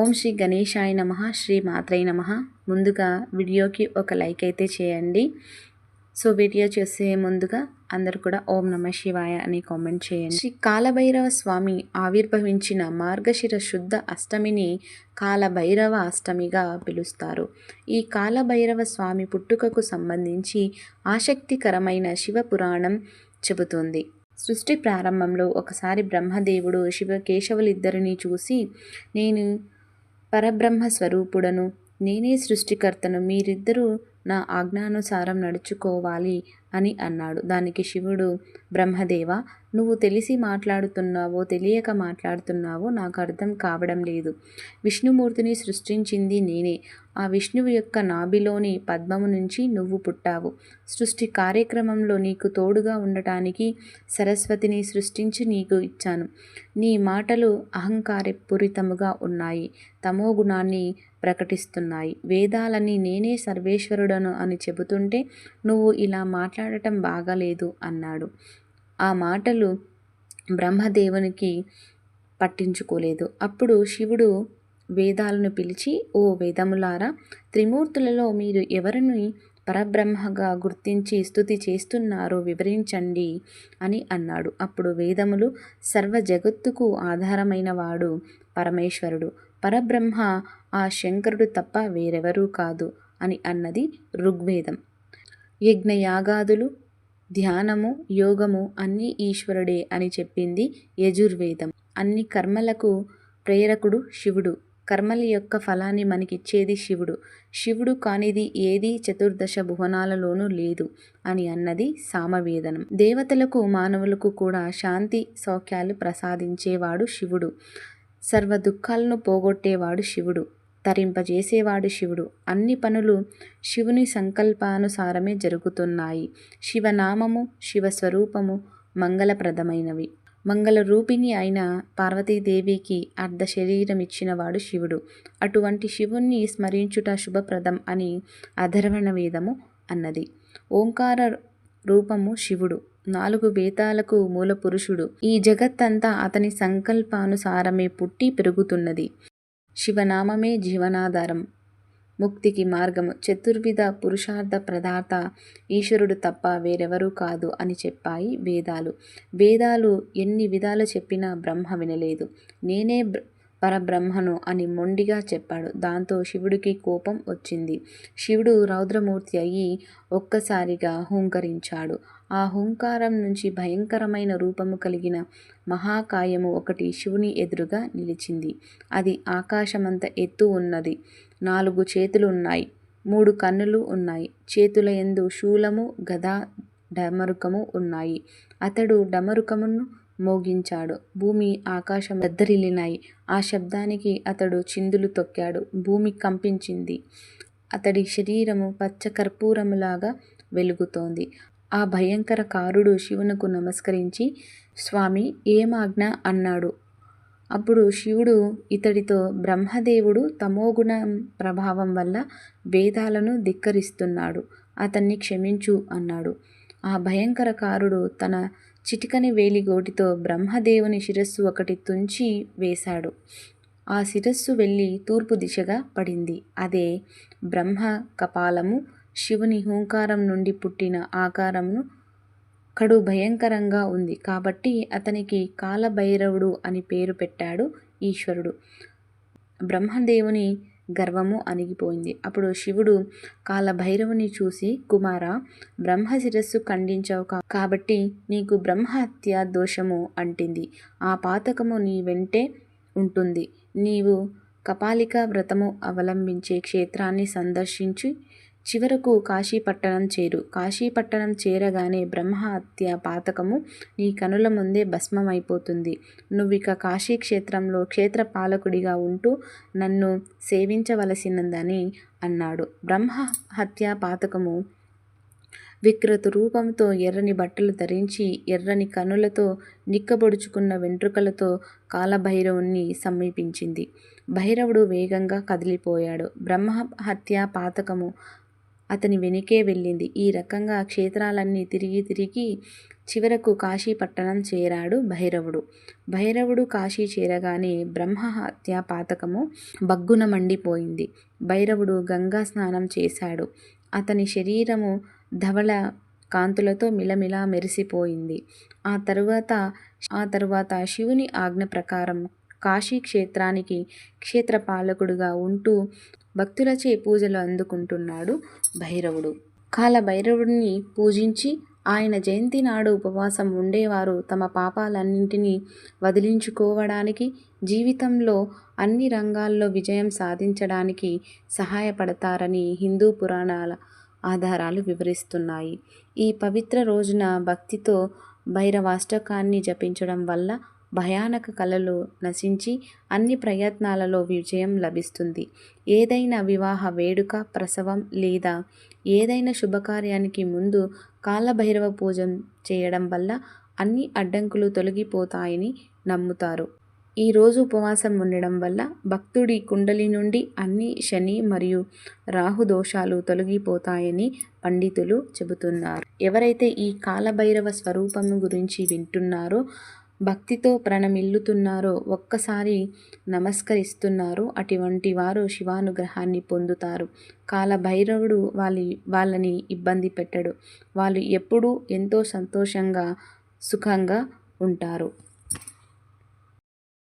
ఓం శ్రీ గణేశాయ నమ శ్రీ మాత్రై నమ. ముందుగా వీడియోకి ఒక లైక్ అయితే చేయండి. సో వీడియో చేసే ముందుగా అందరు కూడా ఓం నమ శివాయ అని కామెంట్ చేయండి. శ్రీ కాలభైరవ స్వామి ఆవిర్భవించిన మార్గశిర శుద్ధ అష్టమిని కాలభైరవ అష్టమిగా పిలుస్తారు. ఈ కాలభైరవ స్వామి పుట్టుకకు సంబంధించి ఆసక్తికరమైన శివ పురాణం చెబుతుంది. సృష్టి ప్రారంభంలో ఒకసారి బ్రహ్మదేవుడు శివ కేశవులిద్దరిని చూసి నేను పరబ్రహ్మ స్వరూపుడను నేనే సృష్టికర్తను మీరిద్దరూ నా ఆజ్ఞానుసారం నడుచుకోవాలి అని అన్నాడు. దానికి శివుడు బ్రహ్మదేవ నువ్వు తెలిసి మాట్లాడుతున్నావో తెలియక మాట్లాడుతున్నావో నాకు అర్థం కావడం లేదు. విష్ణుమూర్తిని సృష్టించింది నేనే. ఆ విష్ణువు యొక్క నాభిలోని పద్మము నుంచి నువ్వు పుట్టావు. సృష్టి కార్యక్రమంలో నీకు తోడుగా ఉండటానికి సరస్వతిని సృష్టించి నీకు ఇచ్చాను. నీ మాటలు అహంకారపూరితముగా ఉన్నాయి. తమో గుణాన్ని ప్రకటిస్తున్నాయి. వేదాలని నేనే సర్వేశ్వరుడను అని చెబుతుంటే నువ్వు ఇలా మాట్లాడటం బాగాలేదు అన్నాడు. ఆ మాటలు బ్రహ్మదేవునికి పట్టించుకోలేదు. అప్పుడు శివుడు వేదాలను పిలిచి ఓ వేదములారా త్రిమూర్తులలో మీరు ఎవరిని పరబ్రహ్మగా గుర్తించి స్థుతి చేస్తున్నారో వివరించండి అని అన్నాడు. అప్పుడు వేదములు సర్వ జగత్తుకు ఆధారమైన వాడు పరమేశ్వరుడు. పరబ్రహ్మ ఆ శంకరుడు తప్ప వేరెవరూ కాదు అని అన్నది ఋగ్వేదం. యజ్ఞయాగాదులు ధ్యానము యోగము అన్నీ ఈశ్వరుడే అని చెప్పింది యజుర్వేదం. అన్ని కర్మలకు ప్రేరకుడు శివుడు. కర్మల యొక్క ఫలాన్ని మనకిచ్చేది శివుడు. శివుడు కానిది ఏది చతుర్దశ భువనాలలోనూ లేదు అని అన్నది సామవేదనం. దేవతలకు మానవులకు కూడా శాంతి సౌఖ్యాలు ప్రసాదించేవాడు శివుడు. సర్వ దుఃఖాలను పోగొట్టేవాడు శివుడు. తరింపజేసేవాడు శివుడు. అన్ని పనులు శివుని సంకల్పానుసారమే జరుగుతున్నాయి. శివనామము శివస్వరూపము మంగళప్రదమైనవి. మంగళ రూపిణి అయిన పార్వతీదేవికి అర్ధ శరీరం ఇచ్చినవాడు శివుడు. అటువంటి శివుణ్ణి స్మరించుట శుభప్రదం అని అధర్వణ వేదము అన్నది. ఓంకార రూపము శివుడు. నాలుగు వేతాలకు మూల పురుషుడు ఈ జగత్తంతా అతని సంకల్పానుసారమే పుట్టి పెరుగుతున్నది. శివనామమే జీవనాధారం. ముక్తికి మార్గము చతుర్విధ పురుషార్థ ప్రదార్థ ఈశ్వరుడు తప్ప వేరెవరూ కాదు అని చెప్పాయి వేదాలు. వేదాలు ఎన్ని విధాలు చెప్పినా బ్రహ్మ వినలేదు. నేనే పరబ్రహ్మను అని మొండిగా చెప్పాడు. దాంతో శివుడికి కోపం వచ్చింది. శివుడు రౌద్రమూర్తి అయి ఒక్కసారిగా హూంకరించాడు. ఆ హూంకారం నుంచి భయంకరమైన రూపము కలిగిన మహాకాయము ఒకటి శివుని ఎదురుగా నిలిచింది. అది ఆకాశమంత ఎత్తు ఉన్నది. నాలుగు చేతులు ఉన్నాయి మూడు కన్నులు ఉన్నాయి. చేతుల ఎందు శూలము గద డమరుకము ఉన్నాయి. అతడు డమరుకమును మోగించాడు. భూమి ఆకాశం దద్దరిల్లినాయి. ఆ శబ్దానికి అతడు చిందులు తొక్కాడు. భూమి కంపించింది. అతడి శరీరము పచ్చ కర్పూరములాగా వెలుగుతోంది. ఆ భయంకర కారుడు శివునకు నమస్కరించి స్వామి ఏమాజ్ఞ అన్నాడు. అప్పుడు శివుడు ఇతడితో బ్రహ్మదేవుడు తమోగుణం ప్రభావం వల్ల వేదాలను ధిక్కరిస్తున్నాడు. అతన్ని క్షమించు అన్నాడు. ఆ భయంకరకారుడు తన చిటికని వేలిగోటితో బ్రహ్మదేవుని శిరస్సు ఒకటి తుంచి వేశాడు. ఆ శిరస్సు వెళ్ళి తూర్పు దిశగా పడింది. అదే బ్రహ్మ కపాలము శివుని హూంకారం నుండి పుట్టిన ఆకారమును కడు భయంకరంగా ఉంది. కాబట్టి అతనికి కాలభైరవుడు అని పేరు పెట్టాడు ఈశ్వరుడు. బ్రహ్మదేవుని గర్వము అణిగిపోయింది. అప్పుడు శివుడు కాలభైరవుని చూసి కుమార బ్రహ్మ శిరస్సు ఖండించావు కాబట్టి నీకు బ్రహ్మహత్య దోషము అంటింది. ఆ పాతకము నీ వెంటే ఉంటుంది. నీవు కపాలిక వ్రతము అవలంబించే క్షేత్రాన్ని సందర్శించి చివరకు కాశీపట్టణం చేరు. కాశీపట్టణం చేరగానే బ్రహ్మహత్య పాతకము నీ కనుల ముందే భస్మమైపోతుంది. నువ్విక కాశీక్షేత్రంలో క్షేత్ర పాలకుడిగా ఉంటూ నన్ను సేవించవలసినదని అన్నాడు. బ్రహ్మ హత్య పాతకము వికృత రూపంతో ఎర్రని బట్టలు ధరించి ఎర్రని కనులతో నిక్కబొడుచుకున్న వెంట్రుకలతో కాలభైరవుణ్ణి సమీపించింది. భైరవుడు వేగంగా కదిలిపోయాడు. బ్రహ్మ హత్య పాతకము అతని వెనుకే వెళ్ళింది. ఈ రకంగా క్షేత్రాలన్నీ తిరిగి తిరిగి చివరకు కాశీ పట్టణం చేరాడు భైరవుడు. భైరవుడు కాశీ చేరగానే బ్రహ్మహత్య పాతకము బగ్గున మండిపోయింది. భైరవుడు గంగా స్నానం చేశాడు. అతని శరీరము ధవళ కాంతులతో మిలమిలా మెరిసిపోయింది. ఆ తరువాత ఆ తరువాత శివుని ఆజ్ఞ ప్రకారం కాశీ క్షేత్రానికి క్షేత్రపాలకుడుగా ఉంటూ భక్తులచే పూజలు అందుకుంటున్నాడు భైరవుడు. కాల భైరవుడిని పూజించి ఆయన జయంతి నాడు ఉపవాసం ఉండేవారు తమ పాపాలన్నింటినీ వదిలించుకోవడానికి, జీవితంలో అన్ని రంగాల్లో విజయం సాధించడానికి సహాయపడతారని హిందూ పురాణాల ఆధారాలు వివరిస్తున్నాయి. ఈ పవిత్ర రోజున భక్తితో భైరవాష్టకాన్ని జపించడం వల్ల భయానక కలలు నశించి అన్ని ప్రయత్నాలలో విజయం లభిస్తుంది. ఏదైనా వివాహ వేడుక, ప్రసవం లేదా ఏదైనా శుభకార్యానికి ముందు కాలభైరవ పూజ చేయడం వల్ల అన్ని అడ్డంకులు తొలగిపోతాయని నమ్ముతారు. ఈరోజు ఉపవాసం ఉండడం వల్ల భక్తుడి కుండలి నుండి అన్ని శని మరియు రాహు దోషాలు తొలగిపోతాయని పండితులు చెబుతున్నారు. ఎవరైతే ఈ కాలభైరవ స్వరూపం గురించి వింటున్నారో, భక్తితో ప్రణమిల్లుతున్నారో, ఒక్కసారి నమస్కరిస్తున్నారో అటువంటి వారు శివానుగ్రహాన్ని పొందుతారు. కాలభైరవుడు వాళ్ళ వాళ్ళని ఇబ్బంది పెట్టడు. వాళ్ళు ఎప్పుడూ ఎంతో సంతోషంగా, సుఖంగా ఉంటారు.